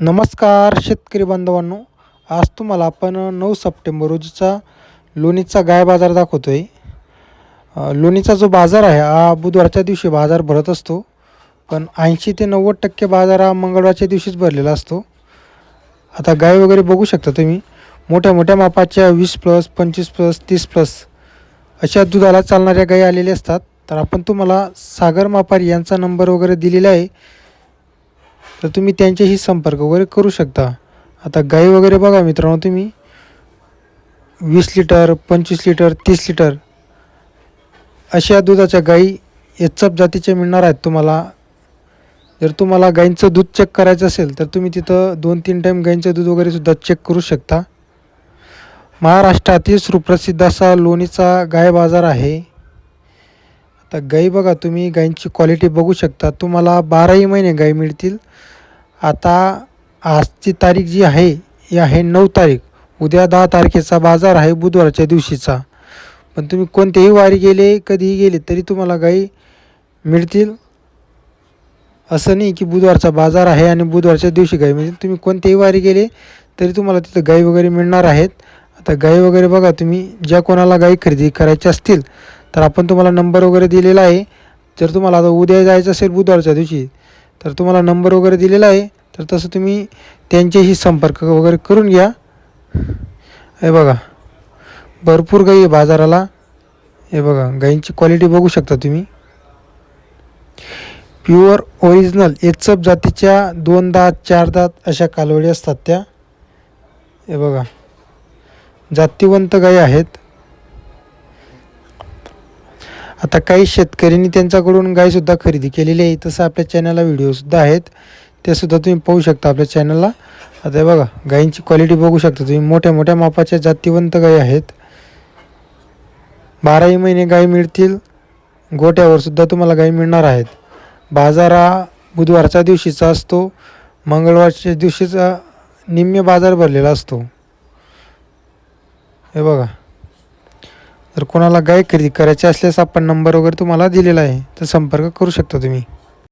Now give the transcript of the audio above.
नमस्कार शेतकरी बांधवांनो आज तुम्हाला आपण नऊ सप्टेंबर रोजीचा लोणीचा गाय बाजार दाखवतो आहे लोणीचा जो बाजार आहे हा बुधवारच्या दिवशी बाजार भरत असतो. पण ऐंशी ते नव्वद टक्के बाजार हा मंगळवारच्या दिवशीच भरलेला असतो. आता गाय वगैरे बघू शकता तुम्ही. मोठ्या मोठ्या मापाच्या वीस प्लस पंचवीस प्लस तीस प्लस अशा दुधाला चालणाऱ्या गायी आलेल्या असतात. तर आपण तुम्हाला सागर मापारी यांचा नंबर वगैरे दिलेला आहे. तर तुम्ही त्यांच्याशी संपर्क वगैरे करू शकता. आता गाई वगैरे बघा मित्रांनो तुम्ही. वीस लिटर पंचवीस लिटर तीस लिटर अशा दुधाच्या गाई एचप जातीच्या मिळणार आहेत तुम्हाला. जर तुम्हाला गाईंचं दूध चेक करायचं असेल तर तुम्ही तिथं दोन तीन टाईम गाईंचं दूध वगैरे सुद्धा चेक करू शकता. महाराष्ट्रातील सुप्रसिद्ध असा लोणीचा गाय बाजार आहे. तर गाई बघा तुम्ही गाईंची क्वालिटी बघू शकता. तुम्हाला बाराही महिने गाई मिळतील. आता आजची तारीख जी आहे ही आहे नऊ तारीख. उद्या दहा तारखेचा बाजार आहे बुधवारच्या दिवशीचा. पण तुम्ही कोणत्याही वारी गेले कधीही गेले तरी तुम्हाला गाई मिळतील. असं नाही की बुधवारचा बाजार आहे आणि बुधवारच्या दिवशी गाई मिळतील. तुम्ही कोणत्याही वारी गेले तरी तुम्हाला तिथं गाई वगैरे मिळणार आहेत. आता गाई वगैरे बघा तुम्ही ज्या कोणाला गाई खरेदी करायच्या असतील तर आपण तुम्हाला नंबर वगैरे दिलेला आहे. जर तुम्हाला आता उद्या जायचं असेल बुधवारच्या दिवशी तर तुम्हाला नंबर वगैरे दिलेला आहे. तर तसं तुम्ही त्यांच्याशी संपर्क वगैरे करून घ्या. हे बघा भरपूर गाई आहे बाजाराला. हे बघा गाईंची क्वालिटी बघू शकता तुम्ही. प्युअर ओरिजिनल एचप जातीच्या दोन दात चार दात अशा कालवडी असतात त्या. हे बघा जातीवंत गाई आहेत. आता काही शेतकऱ्यांनी त्यांच्याकडून गायसुद्धा खरेदी केलेली आहे. तसं आपल्या चॅनलला व्हिडिओसुद्धा आहेत. तेसुद्धा तुम्ही पाहू शकता आपल्या चॅनलला आता हे बघा गायींची क्वालिटी बघू शकता तुम्ही. मोठ्या मोठ्या मापाच्या जातीवंत गायी आहेत. बाराही महिने गायी मिळतील. गोट्यावरसुद्धा तुम्हाला गायी मिळणार आहेत. बाजार हा बुधवारच्या दिवशीचा असतो. मंगळवारच्या दिवशीचा निम्मे बाजार भरलेला असतो. हे बघा. जर कोणाला गाय खरेदी करायची असल्यास आपण नंबर वगैरे तुम्हाला दिलेला आहे तर संपर्क करू शकता तुम्ही.